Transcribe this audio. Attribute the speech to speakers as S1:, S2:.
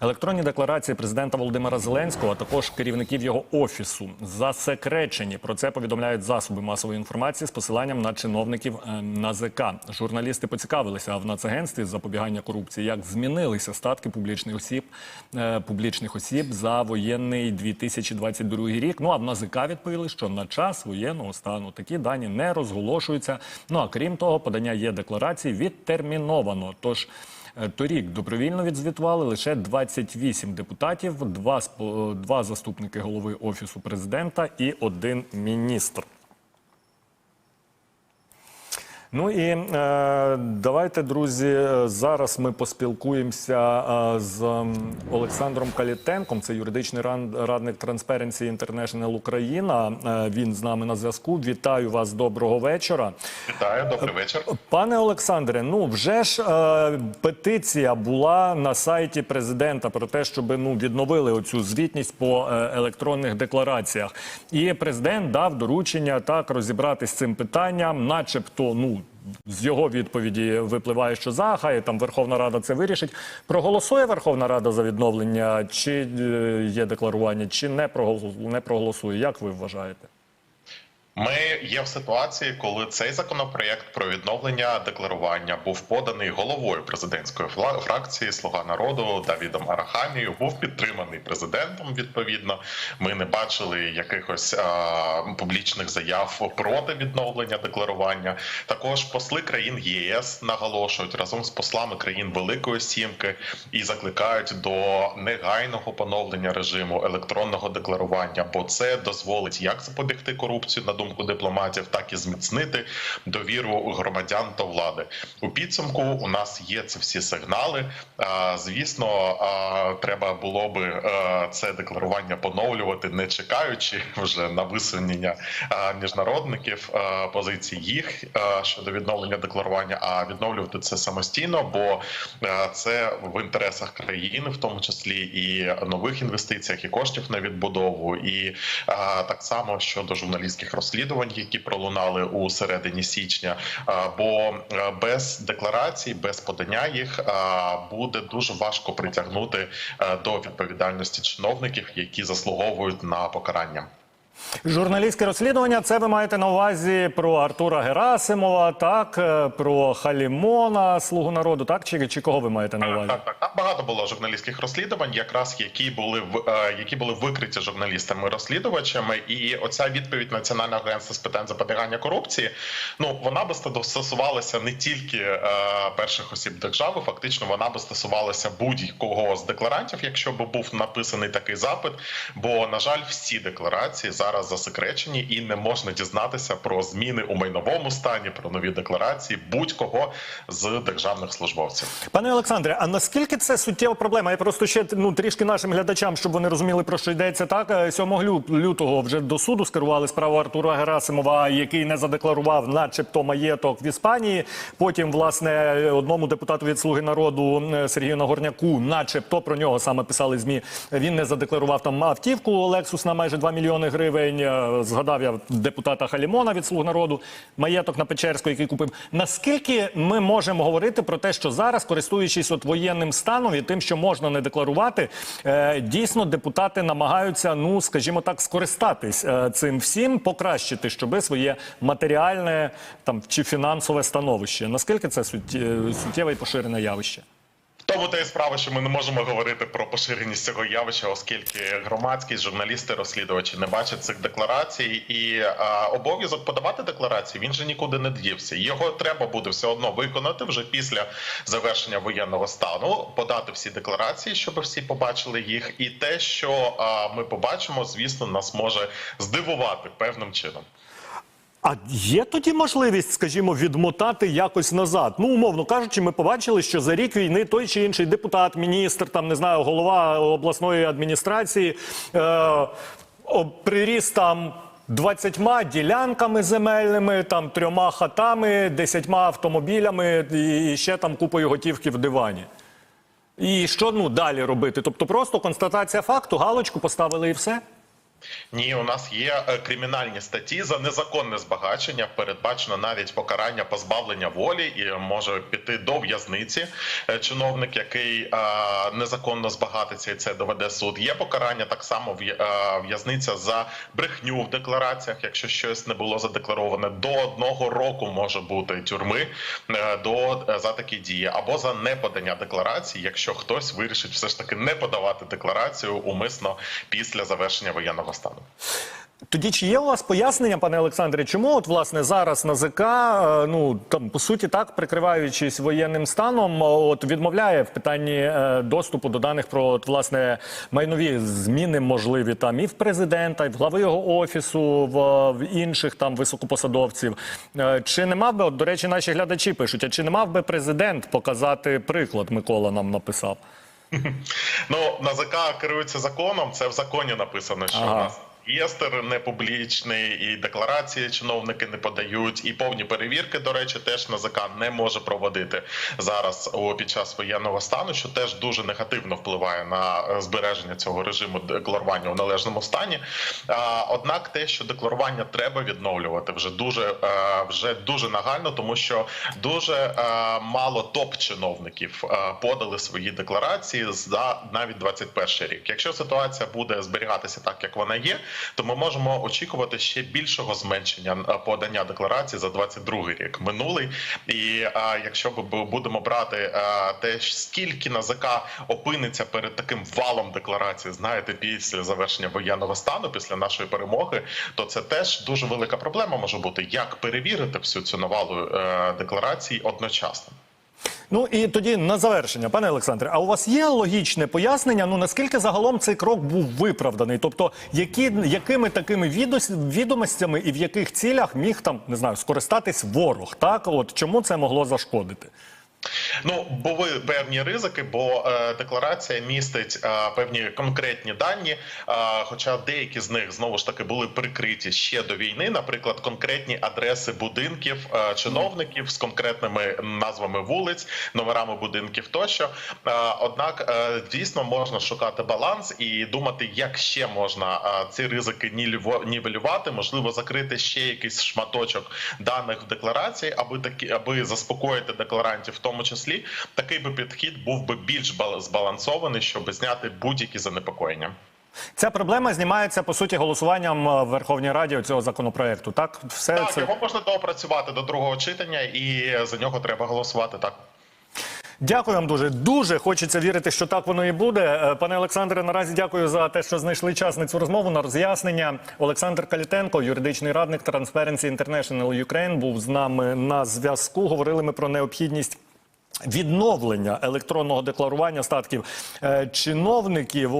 S1: Електронні декларації президента Володимира Зеленського, а також керівників його офісу засекречені. Про це повідомляють засоби масової інформації з посиланням на чиновників е, НАЗК. Журналісти поцікавилися в Нацагентстві запобігання корупції, як змінилися статки публічних осіб е, публічних осіб за воєнний 2022 рік. Ну а в НАЗК відповіли, що на час воєнного стану такі дані не розголошуються. Ну а крім того, подання є декларації відтерміновано. Тож Торік добровільно відзвітували лише 28 депутатів, два, два заступники голови офісу президента і один міністр. Ну і е, давайте, друзі, е, зараз ми поспілкуємося е, з м, Олександром Калітенком. Це юридичний ран- радник Transparency International Україна. Е, він з нами на зв'язку. Вітаю вас. Доброго вечора.
S2: Вітаю, добрий вечір.
S1: Пане Олександре, ну вже ж е, петиція була на сайті президента про те, щоб ну відновили оцю звітність по е, електронних деклараціях. І президент дав доручення так розібратись з цим питанням, начебто, ну. З його відповіді випливає, що за, хай там Верховна Рада це вирішить. Проголосує Верховна Рада за відновлення, чи е, є декларування, чи не прогол- не проголосує? Як ви вважаєте?
S2: Ми є в ситуації, коли цей законопроєкт про відновлення декларування був поданий головою президентської фракції Слуга народу Давідом Арахамією, був підтриманий президентом. Відповідно, ми не бачили якихось а, публічних заяв проти відновлення декларування. Також посли країн ЄС наголошують разом з послами країн Великої Сімки і закликають до негайного поновлення режиму електронного декларування, бо це дозволить як запобігти корупцію на думку дипломатів, так і зміцнити довіру громадян до влади. У підсумку у нас є ці всі сигнали. Звісно, треба було би це декларування поновлювати, не чекаючи вже на висунення міжнародників позицій їх щодо відновлення декларування, а відновлювати це самостійно, бо це в інтересах країни, в тому числі і нових інвестиціях, і коштів на відбудову, і так само щодо журналістських розслідувань, які пролунали у середині січня. Бо без декларацій, без подання їх буде дуже важко притягнути до відповідальності чиновників, які заслуговують на покарання.
S1: Журналістське розслідування це ви маєте на увазі про Артура Герасимова, так е, про Халімона, слугу народу, так чи, чи кого ви маєте на увазі?
S2: Так, так, там багато було журналістських розслідувань, якраз які були в е, які були викриті журналістами-розслідувачами, і оця відповідь Національного агентства з питань запобігання корупції. Ну вона би стосу- стосувалася не тільки е, перших осіб держави, фактично вона би стосувалася будь-якого з декларантів, якщо би був написаний такий запит. Бо на жаль, всі декларації зараз засекречені і не можна дізнатися про зміни у майновому стані, про нові декларації будь-кого з державних службовців.
S1: Пане Олександре, а наскільки це суттєва проблема? Я просто ще ну трішки нашим глядачам, щоб вони розуміли про що йдеться. Так е, 7 лютого вже до суду скерували справу Артура Герасимова, який не задекларував, начебто, маєток в Іспанії. Потім, власне, одному депутату від Слуги народу е, Сергію Нагорняку, начебто про нього саме писали змі. Він не задекларував там автівку Лексус на майже 2 мільйони гривень. Е, Згадав я депутата Халімона від Слуг народу, маєток на Печерську, який купив. Наскільки ми можемо говорити про те, що зараз, користуючись от воєнним станом і тим, що можна не декларувати, е, дійсно депутати намагаються, ну скажімо так, скористатись е, цим всім, покращити, щоби своє матеріальне там чи фінансове становище. Наскільки це суттєве і поширене явище?
S2: Тому та й справа, що ми не можемо говорити про поширеність цього явища, оскільки громадськість, журналісти, розслідувачі не бачать цих декларацій, і обов'язок подавати декларації він же нікуди не дівся. Його треба буде все одно виконати вже після завершення воєнного стану, подати всі декларації, щоб всі побачили їх. І те, що а, ми побачимо, звісно, нас може здивувати певним чином.
S1: А є тоді можливість, скажімо, відмотати якось назад. Ну, умовно кажучи, ми побачили, що за рік війни той чи інший депутат, міністр, там не знаю, голова обласної адміністрації е, приріс там. 20 ділянками земельними, там трьома хатами, десятьма автомобілями і ще там купою готівки в дивані. І що ну далі робити? Тобто просто констатація факту, галочку поставили і все.
S2: Ні, у нас є е, кримінальні статті за незаконне збагачення. Передбачено навіть покарання позбавлення волі і може піти до в'язниці е, чиновник, який е, незаконно збагатиться, і це доведе суд. Є покарання так само в'я- в'язниця за брехню в деклараціях, якщо щось не було задеклароване. До одного року може бути тюрми до за такі дії, або за неподання декларації, якщо хтось вирішить все ж таки не подавати декларацію умисно після завершення воєнного стану.
S1: Тоді чи є у вас пояснення, пане Олександре, чому от власне зараз НАЗК, е, ну там по суті так прикриваючись воєнним станом, от відмовляє в питанні е, доступу до даних про от, власне майнові зміни можливі там і в президента, і в глави його офісу, в, в інших там високопосадовців. Е, Чи не мав би, от, до речі, наші глядачі пишуть, а чи не мав би президент показати приклад? Микола нам написав.
S2: Ну НАЗК керується законом. Це в законі написано, що
S1: Ага.
S2: у нас. Реєстр не публічний, і декларації чиновники не подають, і повні перевірки, до речі, теж НАЗК не може проводити зараз під час воєнного стану, що теж дуже негативно впливає на е, збереження цього режиму декларування у належному стані. А, Однак, те, що декларування треба відновлювати, вже дуже е, вже дуже нагально, тому що дуже е, мало топ-чиновників подали свої декларації за навіть 21 рік. Якщо ситуація буде зберігатися так, як вона є, то ми можемо очікувати ще більшого зменшення е, подання декларацій за 22 рік минулий. І е, якщо ми будемо брати е, те, скільки НАЗК опиниться перед таким валом декларацій, знаєте, після завершення воєнного стану, після нашої перемоги, то це теж дуже велика проблема може бути, як перевірити всю цю навалу е, декларацій одночасно.
S1: Ну і тоді на завершення, пане Олександре, а у вас є логічне пояснення? Ну наскільки загалом цей крок був виправданий? Тобто, які якими такими відомостями і в яких цілях міг там не знаю скористатись ворог? Так, от чому це могло зашкодити?
S2: Ну були певні ризики, бо е, декларація містить е, певні конкретні дані. Е, хоча деякі з них знову ж таки були прикриті ще до війни, наприклад, конкретні адреси будинків е, чиновників з конкретними назвами вулиць, номерами будинків тощо. Е, однак, е, дійсно можна шукати баланс і думати, як ще можна е, ці ризики нівелю- нівелювати, можливо, закрити ще якийсь шматочок даних в декларації, аби такі, аби заспокоїти декларантів, тому числі такий би підхід був би більш бал- збалансований, щоб зняти будь-які занепокоєння.
S1: Ця проблема знімається по суті голосуванням е, в Верховній Раді цього законопроекту. Так, все
S2: Так,
S1: це
S2: його можна доопрацювати до другого читання, і за нього треба голосувати. Так.
S1: дякую вам дуже. Дуже хочеться вірити, що так воно і буде. Е, Пане Олександре, наразі дякую за те, що знайшли час на цю розмову на роз'яснення. Олександр Калітенко, юридичний радник Transparency International Ukraine, був з нами на зв'язку. Говорили ми про необхідність. Відновлення електронного декларування статків е, чиновників